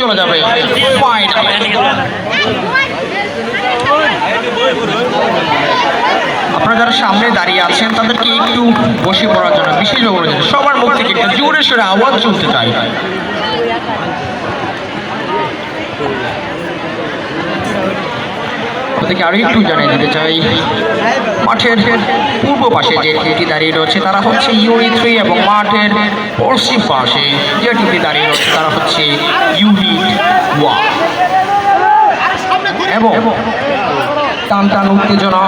চলে যাবে। আপনারা যারা সামনে দাঁড়িয়ে আছেন, তাদেরকে একটু বসে পড়ার জন্য বিশেষভাবে সবার মুখ থেকে একটা জোরে সোরে আওয়াজ শুনতে চাই। ওদেরকে আরও একটু জানিয়ে দিতে চাই। মাঠের পূর্ব পাশে যে টিমটি দাঁড়িয়ে রয়েছে, তারা হচ্ছে ইউনি থ্রি এবং মাঠের পশ্চিম পাশে যে টিমটি দাঁড়িয়ে রয়েছে, তারা হচ্ছে ইউনিট ওয়ান এবং টান টান উত্তেজনা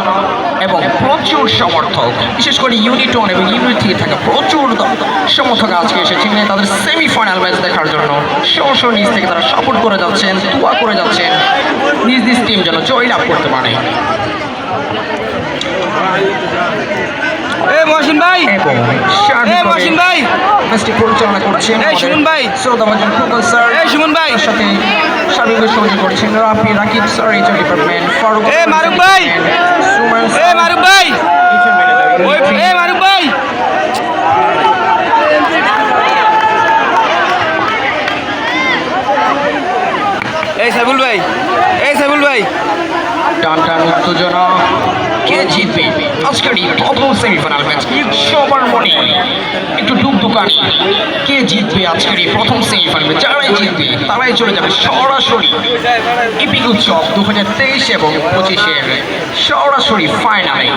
এবং প্রচুর সমর্থক, বিশেষ করে ইউনিট ওয়ান এবং ইউনিট থ্রি থেকে প্রচুর সমর্থক আজকে এসেছেন তাদের সেমিফাইনাল ম্যাচ দেখার জন্য স্ব নিজ থেকে তারা সাপোর্ট করে যাচ্ছেন, দোয়া করে যাচ্ছেন। নিজ নিজ টিম যেন জয় লাভ করতে পারে। মহসিন ভাই! এবং এ মহসিন ভাই! ম্যাচটি পরিচালনা করছেন এই সুমন ভাই। শ্রোতাভাজন ফুটবল স্যার। এই সুমন ভাই! তার সাথে সার্বিক সহযোগী করছেন Rafi Rakib sir HR department Faruk এ মারুফ ভাই। সুমন এ মারুফ ভাই! HR manager, ওই এ মারুফ ভাই! এই সাইবুল ভাই! এই সাইবুল ভাই। টান টান উত্তেজনা কে জিতবে? আজকের এই প্রথম সেমিফাইনাল ম্যাচ। সবার মনে একটু ডুব দোকান কে জিতবে আজকের এই প্রথম সেমিফাইনাল ম্যাচ? যারাই জিতবে তারাই চলে যাবে সরাসরি এপিক উৎসব দু হাজার তেইশ এবং পঁচিশের সরাসরি ফাইনালে